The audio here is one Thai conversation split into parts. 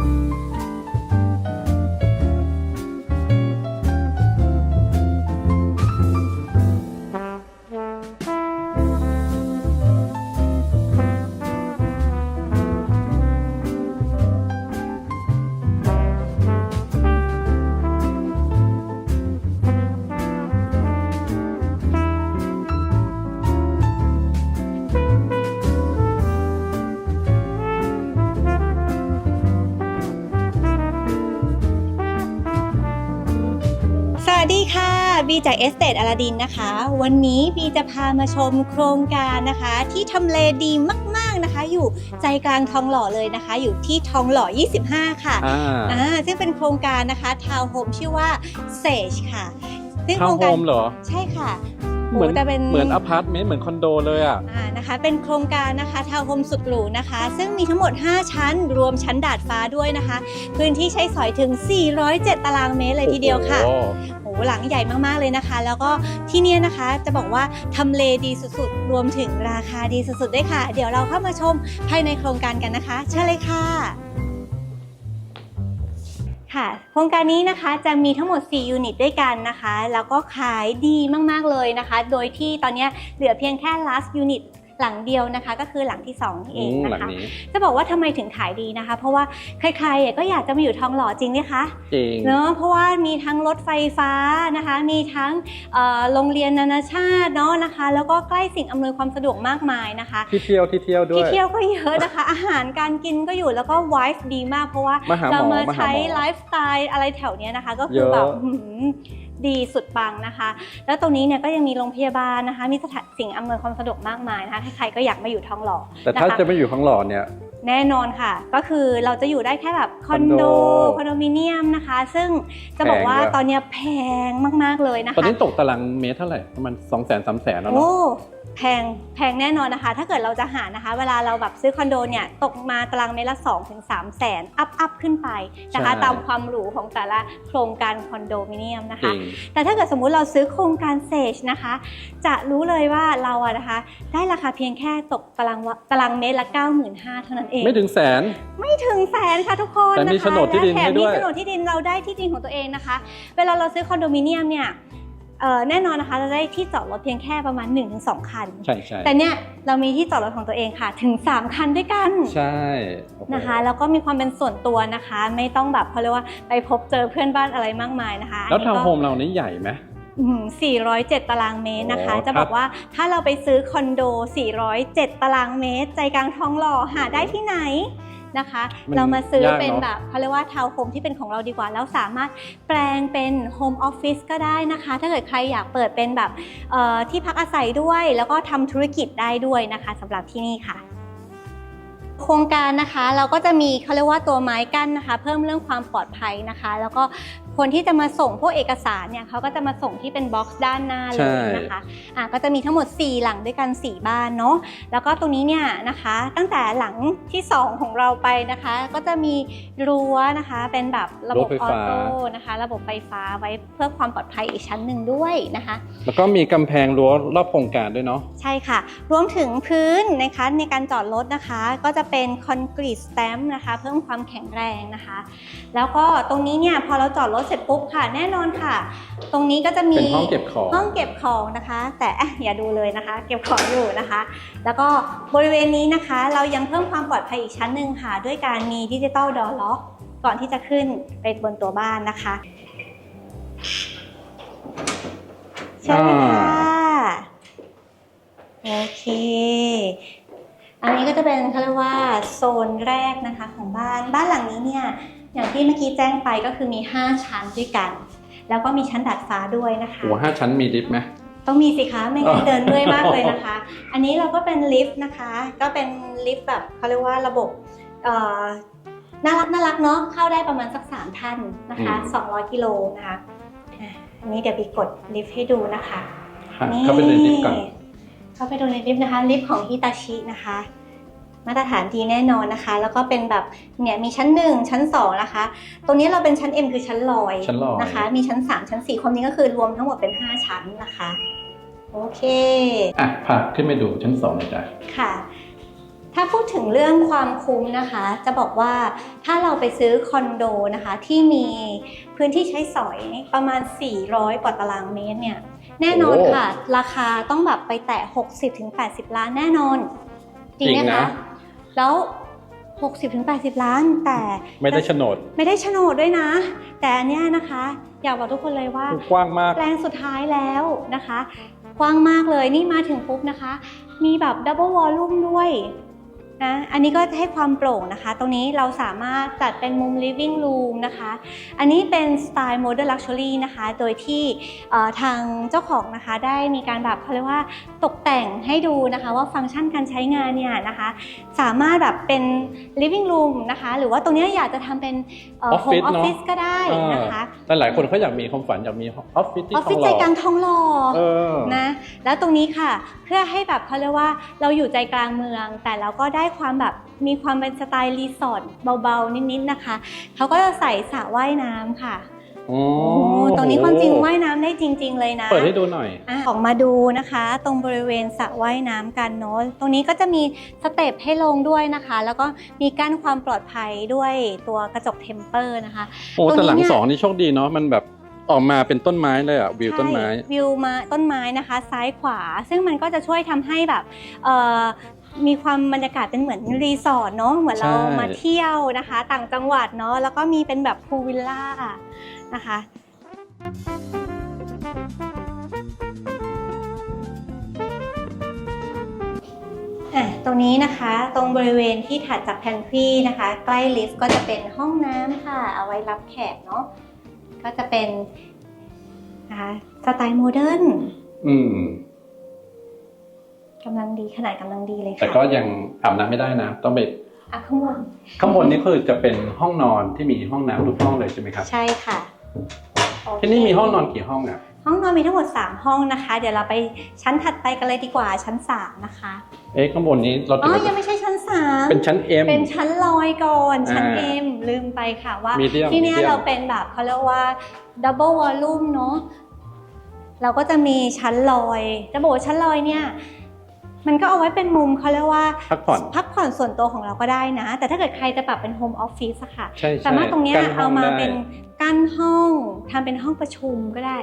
ส ดีค่ะบีจากเอสเต e อลาดินนะคะ วันนี้บีจะพามาชมโครงการนะคะ ที่ทำเลดีมาก ๆนะคะ อยู่ใจกลางทองหล่อเลยนะคะ อยู่ที่ทองหล่อ 25 ค่ะอ่าอ่าซึ่งเป็นโครงการนะคะทาวน์โฮมชื่อว่าเซจค่ะ ซึ่งทาโควรงการน์โฮมเหรอ ใช่ค่ะเหมือนโแต่เป็น เหมือนอพาร์ตเมนต์เหมือนคอนโดเลยอะ อ่านะคะเป็นโครงการนะคะทาวน์โฮมสุดหรูนะคะ ซึ่งมีทั้งหมด 5 ชั้น รวมชั้นดาดฟ้าด้วยนะคะ พื้นที่ใช้สอยถึง 407 ตารางเมตรเลยทีเดียวค่ะ โอ้โหโอ้โหลังใหญ่มากๆเลยนะคะ แล้วก็ที่เนี่ยนะคะจะบอกว่าทำเลดีสุดๆ รวมถึงราคาดีสุดๆด้วยค่ะ เดี๋ยวเราเข้ามาชมภายในโครงการกันนะคะ เชิญเลยค่ะค่ะโครงการนี้นะคะจะมีทั้งหมด 4 ยูนิตด้วยกันนะคะ แล้วก็ขายดีมาก ๆ เลยนะคะ โดยที่ตอนเนี้ยเหลือเพียงแค่ last unit หลังเดียวนะคะก็คือหลังที่2นี่เองอืมนะหลังคะนี้จะบอกว่าทำไมถึงขายดีนะคะ เพราะว่าใครๆอะก็อยากจะมาอยู่ทองหล่อจริงไหมคะจริงเนอะเพราะว่ามีทั้งรถไฟฟ้านะคะ มีทั้งเอ่อโรงเรียนนานาชาติเนาะนะคะ แล้วก็ใกล้สิ่งอำนวยความสะดวกมากมายนะคะที่เที่ยวที่เที่ยวด้วที่ยเที่ยวก็เยอะนะคะ อาหารการกินก็อยู่แล้วก็ไวฟ์ดีมากเพราะว่ามาหาหมอเรามามาหาใช้หมอไลฟ์สไตล์อะไรแถวเนี้ยนะคะ ก็คือเยอะแบบหืม ดีสุดปังนะคะ แล้วตรงนี้เนี่ยก็ยังมีโรงพยาบาลนะคะ มีสถานสิ่งอำนวยความสะดวกมากมายนะคะใครๆก็อยากมาอยู่ทองหล่อแต่ถ้านะคะจะไม่อยู่ข้างหล่อเนี่ยแน่นอนค่ะ ก็คือเราจะอยู่ได้แค่แบบคอนโดคอนโดคอนโดมิเนียมนะคะ ซึ่งจะบอกว่าแพงด้วยตอนเนี้ยแพงมาก ๆ เลยนะตอนคะนี้ตกตารางเมตรเท่าไหร่ ประมาณสองแสนสามแสนแล้วเนาะโอ้ แพงแพงแน่นอนนะคะ ถ้าเกิดเราจะหานะคะ เวลาเราแบบซื้อคอนโดเนี่ยตกมาตารางเมตรละ2ถึง3แสนอัพอัพขึ้นไปนะคะใช่ตามความหรูของแต่ละโครงการคอนโดมิเนียมนะจริคะงแต่ถ้าเกิดสมมุติเราซื้อโครงการเซจนะคะ จะรู้เลยว่าเราอะนะคะ ได้ราคาเพียงแค่ตกตารางวะตารางเมตรละ 95,000เท่านั้นเอง ไม่ถึงแสนไม่ถึงแสนค่ะทุกคนแต่มีนะคะโฉนดที่ดินและแถมให้ด้วยมีโฉนดที่ดินเราได้ที่ดินของตัวเองนะคะ เวลาเราซื้อคอนโดมิเนียมเนี่ยเอ่อ แน่นอนนะคะเราได้ที่จอดรถเพียงแค่ประมาณ 1-2 คัน ใช่ใช่แต่เนี่ยเรามีที่จอดรถของตัวเองค่ะ ถึง 3 คันด้วยกันใช่โอ้โหนะคะแล้วก็มีความเป็นส่วนตัวนะคะ ไม่ต้องแบบเขาเรียกว่าไปพบเจอเพื่อนบ้านอะไรมากมายนะคะ แล้วอันทาวนี้น์ก็โฮมเรานี่ใหญ่ไหมอืม407 ตารางเมตรนะคะโอ้จะบอกว่าถ้าเราไปซื้อคอนโด 407 ตารางเมตร ใจกลางทองหล่อหาได้ที่ไหน นะคะ มันเรามาซื้อยากเป็นเนอะแบบเขาเรียกว่าทาวน์โฮมที่เป็นของเราดีกว่า แล้วสามารถแปลงเป็นโฮมออฟฟิศก็ได้นะคะ ถ้าเกิดใครอยากเปิดเป็นแบบเอ่อที่พักอาศัยด้วย แล้วก็ทำธุรกิจได้ด้วยนะคะสำหรับที่นี่ค่ะ โครงการนะคะเราก็จะมีเขาเรียกว่าตัวไม้กั้นนะคะ เพิ่มเรื่องความปลอดภัยนะคะ แล้วก็คนที่จะมาส่งพวกเอกสารเนี่ยเขาก็จะมาส่งที่เป็นบ็อกซ์ด้านหน้าเลยนะคะอะก็จะมีทั้งหมด 4 หลังด้วยกัน 4 บ้านเนาะแล้วก็ตรงนี้เนี่ยนะคะ ตั้งแต่หลังที่ 2 ของเราไปนะคะ ก็จะมีรั้วนะคะ เป็นแบบระบบออโต้นะคะ ระบบไฟฟ้าไว้เพื่อความปลอดภัยอีกชั้นหนึ่งด้วยนะคะ แล้วก็มีกำแพงรั้วรอบโครงการด้วยเนาะใช่ค่ะ รวมถึงพื้นนะคะในการจอดรถนะคะ ก็จะเป็นคอนกรีตสแตมป์นะคะ เพิ่มความแข็งแรงนะคะ แล้วก็ตรงนี้เนี่ยพอเราจอดรถเสร็จปุ๊บค่ะ แน่นอนค่ะ ตรงนี้ก็จะมีเป็นห้องเก็บของ ห้องเก็บของนะคะ แต่อะอย่าดูเลยนะคะ เก็บของอยู่นะคะ แล้วก็บริเวณนี้นะคะ เรายังเพิ่มความปลอดภัยอีกชั้นหนึ่งค่ะ ด้วยการมีดิจิตอลดอร์ล็อกก่อนที่จะขึ้นไปบนตัวบ้านนะคะเชิญเลยค่ะโอเค อันนี้ก็จะเป็นเขาเรียกว่าโซนแรกนะคะของบ้าน บ้านหลังนี้เนี่ย อย่างที่เมื่อกี้แจ้งไปก็คือมี 5 ชั้นด้วยกัน แล้วก็มีชั้นดาดฟ้าด้วยนะคะหัวห้าชั้นมีลิฟต์ไหมต้องมีสิคะไม่งั้นอ๋อเดินเมื่อยมากเลยนะคะ อันนี้เราก็เป็นลิฟต์นะคะ ก็เป็นลิฟต์แบบเขาเรียกว่าระบบเอ่อน่ารักน่ารักเนาะเข้าได้ประมาณสักสามท่านนะคะ200กิโลนะคะอะอันนี้เดี๋ยวไปกดลิฟต์ให้ดูนะคะค่ะเข้าไปในลิฟต์ก่อนเข้าไปดูในลิฟต์นะคะลิฟต์ของฮิตาชินะคะ มาตรฐานดีแน่นอนนะคะ แล้วก็เป็นแบบเนี่ยมีชั้น 1 ชั้น 2 นะคะ ตรงนี้เราเป็นชั้น M คือชั้นลอยชั้นลอย นะคะ มีชั้น 3 ชั้น 4 ความจริงก็คือรวมทั้งหมดเป็น 5 ชั้นนะคะ โอเค อะพาขึ้นไปดูชั้นสองเลยจ้ะ ค่ะ ถ้าพูดถึงเรื่องความคุ้มนะคะ จะบอกว่าถ้าเราไปซื้อคอนโดนะคะที่มีพื้นที่ใช้สอยประมาณ 400กว่าตารางเมตรเนี่ย แน่นอนโอ้ค่ะ ราคาต้องแบบไปแตะ 60-80 ล้านแน่นอน จริงไหมจริงนะ คะ แล้ว 60-80 ล้าน แต่ไม่ได้โฉนด ไม่ได้โฉนดด้วยนะ แต่อันเนี้ยนะคะ อยากบอกทุกคนเลยว่า กว้างมาก แปลงสุดท้ายแล้วนะคะ กว้างมากเลยนี่มาถึงปุ๊บนะคะ มีแบบดับเบิลวอลลุ่มด้วย นะอันนี้ก็ให้ความโปร่งนะคะ ตรงนี้เราสามารถจัดเป็นมุม living room นะคะ อันนี้เป็นสไตล์ modern luxury นะคะ โดยที่เอ่อทางเจ้าของนะคะได้มีการแบบเขาเรียกว่าตกแต่งให้ดูนะคะว่าฟังก์ชันการใช้งานเนี่ยนะคะ สามารถแบบเป็น living room นะคะ หรือว่าตรงเนี้ยอยากจะทำเป็นเอ่อ Office home เนอะ office ก็ได้นะคะแต่หลายคนเขาอยากมีความฝันอยากมีออฟฟิศที่ออฟทอฟิศงหใจล่อกลางทองหล่อเออนะแล้วตรงนี้ค่ะเพื่อให้แบบเขาเรียกว่าเราอยู่ใจกลางเมืองแต่เราก็ได้ความแบบมีความเป็นสไตล์รีสอร์ทเบาๆ นิดๆนะคะเขาก็จะใส่สระว่ายน้ำค่ะโอ้โอ้ตรงนี้ความจริงว่ายน้ำได้จริง ๆ เลยนะ เปิดให้ดูหน่อย อะออกมาดูนะคะ ตรงบริเวณสระว่ายน้ำกันเนาะตรงนี้ก็จะมีสเต็ปให้ลงด้วยนะคะ แล้วก็มีกั้นความปลอดภัยด้วยตัวกระจกเทมเปอร์นะคะ โอ้ตรงนี้แต่หลังเนี่ยสองนี่โชคดีเนาะมันแบบออกมาเป็นต้นไม้เลยอะวิวต้นไม้ ใช่วิวมาต้นไม้นะคะ ซ้ายขวา ซึ่งมันก็จะช่วยทำให้แบบเอ่อ มีความบรรยากาศเป็นเหมือนรีสอร์ทเนาะเหมือนเราใช่ มาเที่ยวนะคะ ต่างจังหวัดเนาะแล้วก็มีเป็นแบบพูลวิลล่านะคะ อะตรงนี้นะคะตรงบริเวณที่ถัดจากแพนทรีนะคะ ใกล้ลิฟต์ก็จะเป็นห้องน้ำค่ะ เอาไว้รับแขกเนาะก็จะเป็นนะคะสไตล์โมเดิร์นอืม กำลังดีขนาดกำลังดีเลยค่ะแต่ก็ยังอาบน้ำไม่ได้นะ ต้องไปอะข้างบนข้างบนนี่คือจะเป็นห้องนอนที่มีห้องน้ำทุกห้องเลยใช่ไหมครับใช่ค่ะโอเคที่นี่มีห้องนอนกี่ห้องอะห้องนอนมีทั้งหมด 3 ห้องนะคะ เดี๋ยวเราไปชั้นถัดไปกันเลยดีกว่าชั้น 3 นะคะ เอ๊ะข้างบนนี้เราอ๋ถืออยังไม่ใช่ชั้น 3 เป็นชั้น M เป็นชั้นลอยก่อน ชั้นอ่า M ลืมไปค่ะว่า Medium ที่เนี่ย Medium เราเป็นแบบเขาเรียกว่า double volume เนอะเราก็จะมีชั้นลอยจะบอกว่าชั้นลอยเนี่ย มันก็เอาไว้เป็นมุมเขาเรียกว่าพักผ่อนพักผ่อนส่วนตัวของเราก็ได้นะ แต่ถ้าเกิดใครจะปรับเป็นโฮมออฟฟิศอะค่ะใช่ใช่สามารถตรงเนี้ยกั้นห้เอาองมาได้เป็นกั้นห้องทำเป็นห้องประชุมก็ได้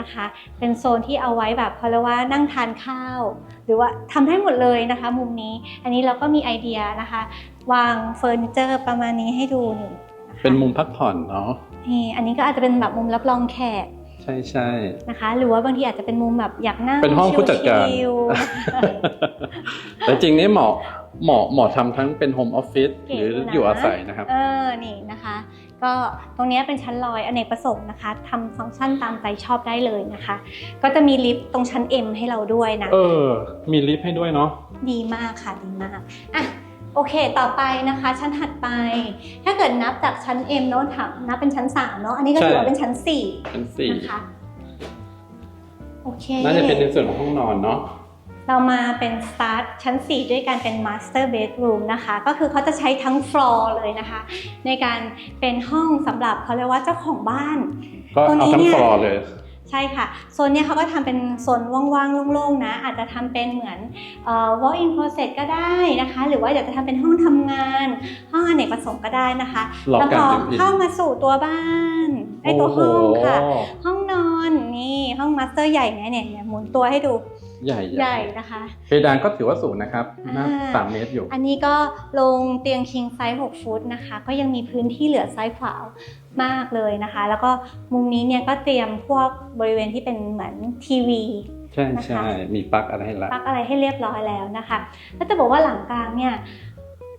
นะคะ เป็นโซนที่เอาไว้แบบเขาเรียกว่านั่งทานข้าว หรือว่าทำได้หมดเลยนะคะ มุมนี้อันนี้เราก็มีไอเดียนะคะ วางเฟอร์นิเจอร์ประมาณนี้ให้ดูนี่นะคะเป็นมุมพักผ่อนเนาะนี่อันนี้ก็อาจจะเป็นแบบมุมรับรองแขก ใช่ใช่นะคะ หรือว่าบางทีอาจจะเป็นมุมแบบอยากนั่งเป็นห้องผู้จัดการชิลแต่จริงนี่เหมาะเหมาะเหมาะทำทั้งเป็นโฮมออฟฟิศเก๋หรืออยู่นะอยู่อาศัยนะครับ เออนี่นะคะ ก็ตรงเนี้ยเป็นชั้นลอยอเนกประสงค์นะคะทำฟังก์ชันตามใจชอบได้เลยนะคะ ก็จะมีลิฟต์ตรงชั้น M ให้เราด้วยนะ เออ มีลิฟต์ให้ด้วยเนาะดีมากค่ะดีมากอะ โอเค ต่อไปนะคะ ชั้นถัดไป ถ้าเกิดนับจากชั้น M เนอะถามนับเป็นชั้น3เนอะอันนี้ก็ใช่ถือว่าเป็นชั้นชั้นสี่4นะคะ โอเค น่าจะเป็นในส่วนของห้องนอนเนาะ เรามาเป็นสตาร์ทชั้น 4 ด้วยการเป็น Master Bedroom นะคะ ก็คือเขาจะใช้ทั้งฟลอร์เลยนะคะ ในการเป็นห้องสำหรับเขาเรียกว่าเจ้าของบ้านก็ตรงนี้เอาทั้งเนี่ยฟลอร์เลย ใช่ค่ะ โซนเนี้ยเขาก็ทำเป็นโซนว่างๆโล่งๆนะ อาจจะทำเป็นเหมือนเอ่อ walk-in closet ก็ได้นะคะ หรือว่าอยากจะทำเป็นห้องทำงาน ห้องอเนกประสงค์ก็ได้นะคะล็อกแล้วกัพนอเต็มที่เข้ามาสู่ตัวบ้านไอยตัวห้องค่ะโโหห้องนอนนี่ห้องมาสเตอร์ใหญ่เนี่ยเนี่ยเนี่ยหมุนตัวให้ดู ใหญ่ใหญ่นะคะเพดานก็ถือว่าสูงนะครับน่าอ่าสามเมตรอยู่ อันนี้ก็ลงเตียง king size 6ฟุตนะคะ ก็ยังมีพื้นที่เหลือซ้ายขวามากเลยนะคะ แล้วก็มุมนี้เนี่ยก็เตรียมพวกบริเวณที่เป็นเหมือนทีวีใช่นะคะใช่มีปลั๊กอะไรให้ละปลั๊กอะไรให้เรียบร้อยแล้วนะคะแล้วจะบอกว่าหลังกลางเนี่ย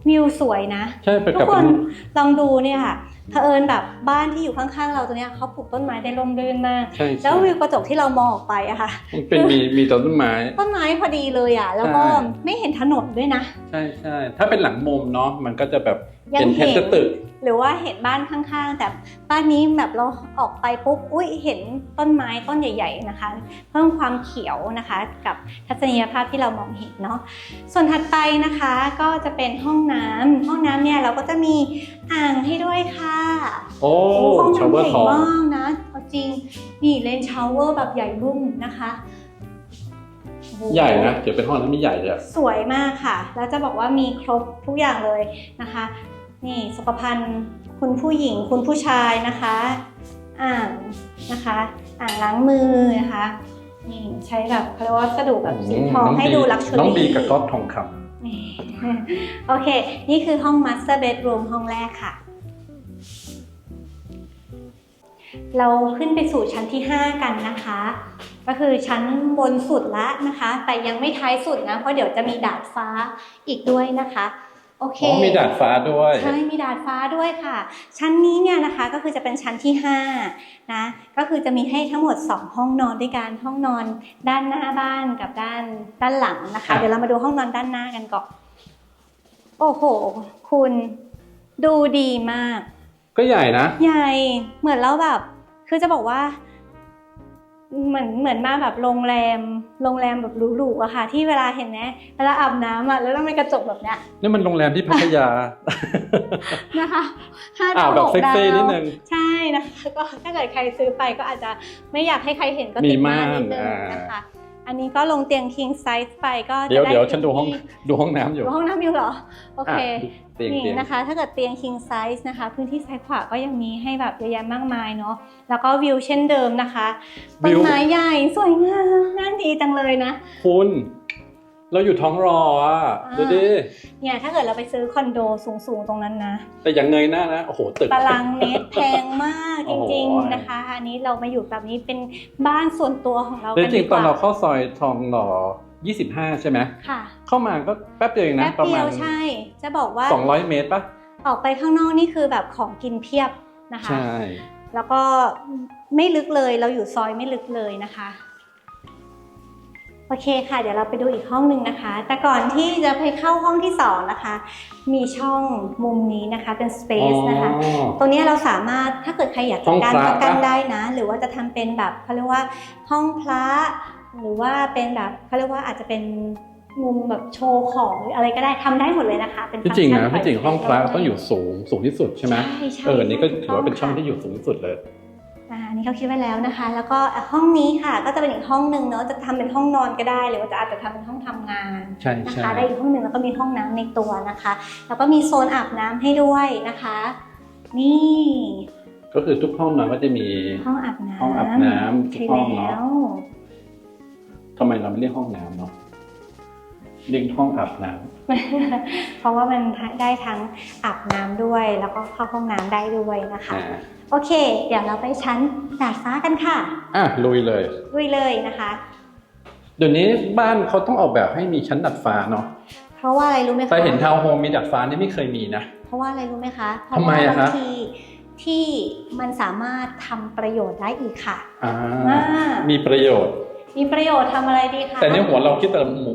วิวสวยนะ ใช่ไปทุกับกคเป็นนลองดูเนี่ยค่ะ เผอิญแบบบ้านที่อยู่ข้างๆ เราตัวเนี้ยเขาปลูกต้นไม้ได้ร่มรื่นมากใช่แล้วใช่วิวกระจกที่เรามองออกไปอะค่ะมันเป็นมีมีต้นไม้ ต้นไม้พอดีเลยอะแล้วก็ใช่ไม่เห็นถนนด้วยนะ ใช่ใช่ถ้าเป็นหลังมุมเนาะมันก็จะแบบ ยังเห็นแค่เห็นตึกหรือว่าเห็นบ้านข้างๆ แต่บ้านนี้แบบเราออกไปปุ๊บอุ้ยเห็นต้นไม้ต้นใหญ่ ๆนะคะ เพิ่มความเขียวนะคะ กับทัศนียภาพที่เรามองเห็นเนาะส่วนถัดไปนะคะก็จะเป็นห้องน้ำห้องน้ำเนี่ยเราก็จะมีอ่างให้ด้วยค่ะโอ้โอ้ห้องชาวเวอน้ำร์ใหญ่ทองมากนะเอาจริงนี่เลนชาวเวอร์แบบใหญ่รุ่มนะคะโอ้โหใหญ่นะเดี๋ยวเป็นห้องน้ำที่ใหญ่เลยอะสวยมากค่ะ แล้วจะบอกว่ามีครบทุกอย่างเลยนะคะ นี่สุขภัณฑ์คุณผู้หญิงคุณผู้ชายนะคะ อ่างนะคะอ่างล้างมือนะคะนี่ใช้แบบเขาเรียกว่าวัสดุแบบสีทองให้ดูลักชัวรี่น้องบีกับก๊อฟทองคนี่โอเค นี่คือห้อง Master Bedroom ห้องแรกค่ะ เราขึ้นไปสู่ชั้นที่ 5 กันนะคะ ก็คือชั้นบนสุดละนะคะ แต่ยังไม่ท้ายสุดนะ เพราะเดี๋ยวจะมีดาดฟ้าอีกด้วยนะคะ โอำเคอ๋อมีดาดฟ้าด้วย ใช่ มีดาดฟ้าด้วยค่ะ ชั้นนี้เนี่ยนะคะก็คือจะเป็นชั้นที่5นะ ก็คือจะมีให้ทั้งหมด 2 ห้องนอนด้วยกัน ห้องนอนด้านหน้าบ้านกับด้านด้านหลังนะคะ เดี๋ยวเรามาดูห้องนอนด้านหน้ากันก่อน โอ้โห คุณดูดีมาก ก็ใหญ่นะ ใหญ่ เหมือนเราแบบ คือจะบอกว่า เหมือนเหมือนมาแบบโรงแรมโรงแรมแบบหรูๆอะค่ะ ที่เวลาเห็นไหมเวลาอาบน้ำอะแล้วต้องมีกระจกแบบเนี้ยนี่มันโรงแรมที่พัทยานะคะห้าอ่าดาวแบบหกเซ็กดาซี่นิดวนึงใช่นะคะก็ถ้าเกิดใครซื้อไปก็อาจจะไม่อยากให้ใครเห็นก็มีติดม่านม่านนิดนึงอ่านนะคะ อันนี้ก็ลงเตียง king size ไปก็จะเดี๋ยวไเดี๋ยวฉันดูห้องที่ดูห้องน้ำอยู่ดูห้องน้ำอยู่เหรอ โอเคอะเตียงนี่เตียงนะคะ ถ้าเกิดเตียง king size นะคะ พื้นที่ซ้ายขวาก็ยังมีให้แบบเยอะแยะมากมายเนาะ แล้วก็วิวเช่นเดิมนะคะ ต้นไม้ใหญ่สวยงามน่าดีจังเลยนะ คุณ เราอยู่ท้องรออะอ่าดูดิเนี่ยถ้าเกิดเราไปซื้อคอนโดสูงๆตรงนั้นนะ แต่อย่างเงยหน้านะโอ้โหตึกตารางเมตรแพงมากโอ้จโหริง ๆนะคะ อันนี้เรามาอยู่แบบนี้เป็นบ้านส่วนตัวของเราแต่กันจริดีงกๆตอนว่าเราเข้าซอยทองหล่อ25 ใช่ไหมค่ะ เข้ามาก็แป๊บเดียวเองนะแป๊บประเดีมายวณใช่ จะบอกว่า 200 เมตรปะออกไปข้างนอกนี่คือแบบของกินเพียบนะคะ ใช่ แล้วก็ไม่ลึกเลยเราอยู่ซอยไม่ลึกเลยนะคะ โอเคค่ะ เดี๋ยวเราไปดูอีกห้องหนึ่งนะคะ แต่ก่อนที่จะไปเข้าห้องที่สองนะคะ มีช่องมุมนี้นะคะ เป็น space นะคะ อ๋อ ตรงเนี้ยเราสามารถถ้าเกิดใครอยากห้จัอดงการพระ ก็กันปะได้นะ หรือว่าจะทำเป็นแบบเขาเรียกว่าห้องพระ หรือว่าเป็นแบบเขาเรียกว่าอาจจะเป็นมุมแบบโชว์ของหรืออะไรก็ได้ทำได้หมดเลยนะคะ เป็นที่จริงฟันะก์ชัที่จริงห้องพระได้ต้องอยู่สูงสูงที่สุดใช่ไหมใช่ใช่เอออันนี้ก็ถือว่าเป็นช่องค่ะที่อยู่สูงที่สุดเลย อ่าอันนี้เขาคิดไว้แล้วนะคะ แล้วก็ห้องนี้ค่ะ ก็จะเป็นอีกห้องหนึ่งเนาะจะทำเป็นห้องนอนก็ได้ หรือว่าจะอาจจะทำเป็นห้องทำงานใช่นะใช่คะได้อีกห้องหนึ่งแล้วก็มีห้องน้ำในตัวนะคะ แล้วก็มีโซนอาบน้ำให้ด้วยนะคะ นี่ก็คือทุกห้องนอนก็จะมีห้องอาบน้ำห้องอาบน้ำทุกใช่ห้องเนอะแล้วทำไมเราไม่เรียกห้องน้ำเนาะเรียกห้องอาบน้ำเพราะว่ามันได้ทั้งอาบน้ำด้วย แล้วก็เข้าห้องน้ำได้ด้วยนะคะอ่า โอเค เดี๋ยวเราไปชั้นดาดฟ้ากันค่ะอะลุยเลย ลุยเลยนะคะ เดี๋ยวนี้บ้านเขาต้องออกแบบให้มีชั้นดัดฟ้าเนาะเพราะว่าอะไรรู้ไหมคะแต่เห็นทาวน์โฮมมีดัดฟ้านี่ไม่เคยมีนะ เพราะว่าอะไรรู้ไหมคะเพทำไมราะว่าอะคะบางทีที่มันสามารถทำประโยชน์ได้อีกค่ะอ่าอ่ามีประโยชน์ มีประโยชน์ทำอะไรดีคะแต่ในหัวเราคิดแต่หมู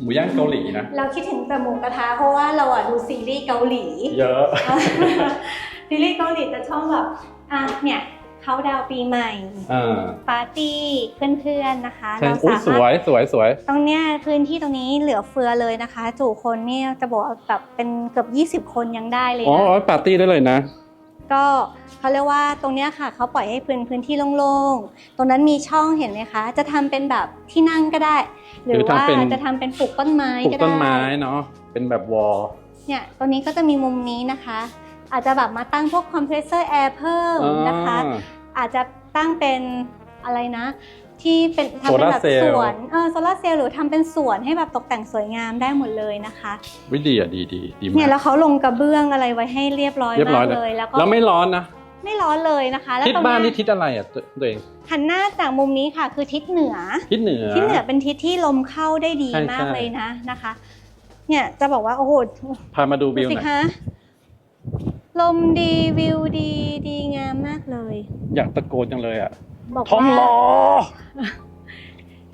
หมูย่างเกาหลีนะ เราคิดถึงแต่หมูกระทะเพราะว่าเราอะดูซีรีส์เกาหลี เยอะ ซีรีส์เกาหลีจะชอบแบบ อะเนี่ยเขาดาวน์ปีใหม่อ่าปาร์ตี้เพื่อนๆนะคะใช่เราอุ้ยสาสมารถวยสวยสวย ตรงเนี้ยพื้นที่ตรงนี้เหลือเฟือเลยนะคะ จู่คนเนี่ยจะบอกว่าแบบเป็นเกือบ 20 คนยังได้เลยอ๋อนะ ปาร์ตี้ได้เลยนะ ก็เขาเรียกว่าตรงเนี้ยค่ะเขาปล่อยให้พื้นพื้นที่โล่งๆ ตรงนั้นมีช่องเห็นไหมคะ จะทำเป็นแบบที่นั่งก็ได้ หรือหรือว่าทำเป็น จะทำเป็นปลูกต้นไม้ปลูกก็ได้ต้นไม้เนาะเป็นแบบวอลเนี่ยตรงนี้ก็จะมีมุมนี้นะคะ อาจจะแบบมาตั้งพวกคอมเพรสเซอร์แอร์เพิ่มนะคะ อาจจะตั้งเป็นอะไรนะ ที่เป็นทำเป็นแบบโซลาร์เซลล์สวนเออโซลาร์เซลล์หรือทำเป็นสวนให้แบบตกแต่งสวยงามได้หมดเลยนะคะวิดีอะดีดีดีมาเนี่ยกแล้วเขาลงกระเบื้องอะไรไว้ให้เรียบร้อยเรียบร้มาอยกเลยเลยแล้วก็แล้วไม่ร้อนนะไม่ร้อนเลยนะคะ แล้วทิศตรงบ้านเนี้นี่ยทิศอะไรอะตัวตัวเองหันหน้าจากมุมนี้ค่ะ คือทิศเหนือ ทิศเหนือทิศเหนือเป็นทิศที่ลมเข้าได้ดีใช่มากใช่เลยนะนะคะ เนี่ยจะบอกว่าโอ้โหพามาดูดูวิวสิหน่อยคะ ลมดีวิวดีดีงามมากเลย อยากตะโกนจังเลยอะบอกทองหว่าล่อ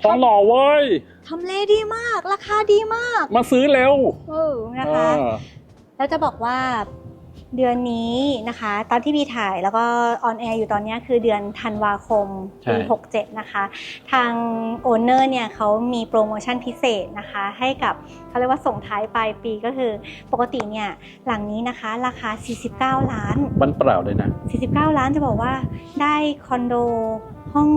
ทองหล่อเว้ย ทำเลดีมาก ราคาดีมาก มาซื้อเร็ว เออนะคะ เออแล้วจะบอกว่า เดือนนี้นะคะ ตอนที่พี่ถ่ายแล้วก็ออนแอร์อยู่ตอนเนี้ยคือเดือนธันวาคมใช่ปี67 นะคะ ทางโอนเนอร์เนี่ยเขามีโปรโมชั่นพิเศษนะคะ ให้กับเขาเรียกว่าส่งท้ายปลายปีก็คือปกติเนี่ยหลังนี้นะคะ ราคา 49 ล้านวันเปล่าเลยนะ 49 ล้านจะบอกว่าได้คอนโดห้อง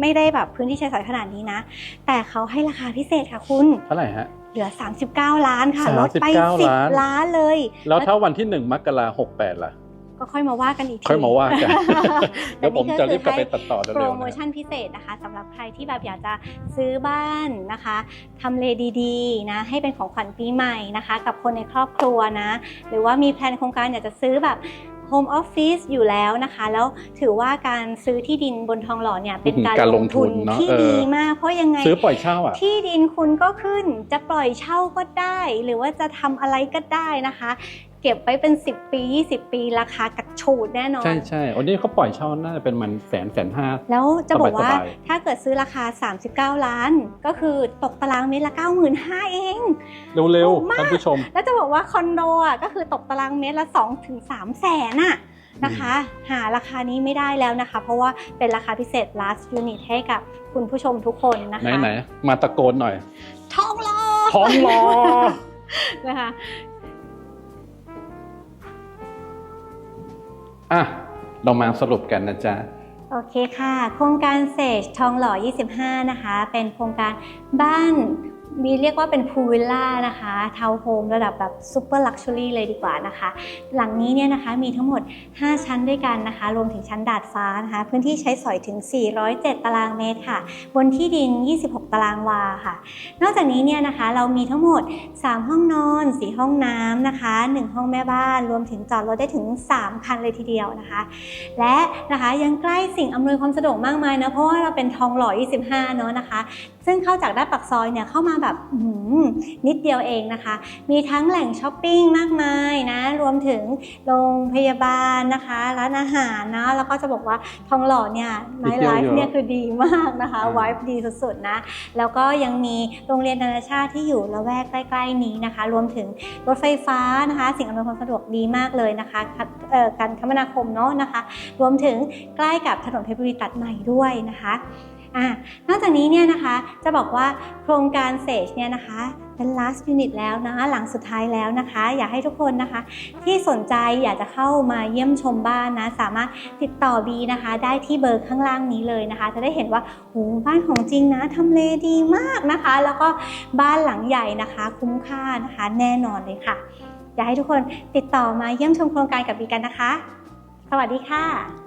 ไม่ได้แบบพื้นที่ใช้สอยขนาดนี้นะ แต่เขาให้ราคาพิเศษค่ะคุณ เท่าไหร่ฮะ เหลือ 39 ล้านค่ะลดไป39ล้าน10 ล้านเลย แล้วถ้าวันที่หนึ่งมกราหกแปดล่ะ ก็ค่อยมาว่ากันอีกทีค่อยมาว่ากันเดี๋ยวผมแต่จะนี่รีบกลับไปคือให้ตัดต่อโปรเร็วๆโมนะชั่นพิเศษนะคะสำหรับใครที่แบบอยากจะซื้อบ้านนะคะทำเลดีๆนะให้เป็นของขวัญปีใหม่นะคะ กับคนในครอบครัวนะ หรือว่ามีแผนโครงการอยากจะซื้อแบบ โฮมออฟฟิศอยู่แล้วนะคะ แล้วถือว่าการซื้อที่ดินบนทองหล่อเนี่ยเป็นการการลลงงทุทุนนเนอะที่เออดีมาก เพราะยังไงซื้อปล่อยเช่าอะที่ดินคุณก็ขึ้นจะปล่อยเช่าก็ได้ หรือว่าจะทำอะไรก็ได้นะคะเก็บไว้เป็น 10 ปี 20 ปีราคากระฉูดแน่นอน ใช่ใช่วันนี้เขาปล่อยเช่าน่าจะเป็นมันแสนแสนห้าแล้วจะบอกว่าสบายๆถ้าเกิดซื้อราคา 39 ล้าน ก็คือตกตารางเมตรละ 95,000 เอง เร็วถูกๆมากท่านผู้ชม แล้วจะบอกว่าคอนโดอะก็คือตกตารางเมตรละ 2 ถึง3แสนอะนะคะ หาราคานี้ไม่ได้แล้วนะคะ เพราะว่าเป็นราคาพิเศษ last unit ให้กับคุณผู้ชมทุกคนนะไหนคะ ไหนๆมาตะโกนหน่อย ทองหล่อท้องรอนะคะ อะ เรามาสรุปกันนะจ๊ะ โอเคค่ะ โครงการเสจทองหล่อ 25 นะคะ เป็นโครงการบ้าน มีเรียกว่าเป็นพูลวิลล่านะคะทาวน์โฮมระดับแบบซูเปอร์ลักชัวรี่เลยดีกว่านะคะ หลังนี้เนี่ยนะคะมีทั้งหมด 5 ชั้นด้วยกันนะคะ รวมถึงชั้นดาดฟ้านะคะ พื้นที่ใช้สอยถึง 407 ตารางเมตรค่ะ บนที่ดิน 26 ตารางวาค่ะ นอกจากนี้เนี่ยนะคะเรามีทั้งหมด 3 ห้องนอน 4 ห้องน้ำนะคะ 1 ห้องแม่บ้าน รวมถึงจอดรถได้ถึง 3 คันเลยทีเดียวนะคะ และนะคะยังใกล้สิ่งอำนวยความสะดวกมากมายนะเพราะว่าเราเป็นทองหล่อ 25 เนอะนะคะ ซึ่งเข้าจากด้านปากซอยเนี่ยเข้ามาแบบอื้อหือนิดเดียวเองนะคะ มีทั้งแหล่งช้อปปิ้งมากมายนะ รวมถึงโรงพยาบาลนะคะ ร้านอาหารนะ แล้วก็จะบอกว่าทองหล่อเนี่ยไนนิดท์เดียวไลฟ์เยอะเนี่ยคือดีมากนะคะอ่าไวฟ์ดีสุดๆนะ แล้วก็ยังมีโรงเรียนนานาชาติที่อยู่ละแวกใกล้ ๆ นี้นะคะ รวมถึงรถไฟฟ้านะคะ สิ่งอำนวยความสะดวกดีมากเลยนะคะเอ่อการคมนาคมเนาะนะคะ รวมถึงใกล้กับถนนเพชรบุรีตัดใหม่ด้วยนะคะอ่า นอกจากนี้เนี่ยนะคะจะบอกว่าโครงการเซจเนี่ยนะคะเป็น last unit แล้วนะคะหลังสุดท้ายแล้วนะคะ อยากให้ทุกคนนะคะ ที่สนใจอยากจะเข้ามาเยี่ยมชมบ้านนะ สามารถติดต่อบีนะคะ ได้ที่เบอร์ข้างล่างนี้เลยนะคะ จะได้เห็นว่าโหบ้านของจริงนะทำเลดีมากนะคะ แล้วก็บ้านหลังใหญ่นะคะ คุ้มค่านะคะ แน่นอนเลยค่ะ อยากให้ทุกคนติดต่อมาเยี่ยมชมโครงการกับบีกันนะคะ สวัสดีค่ะ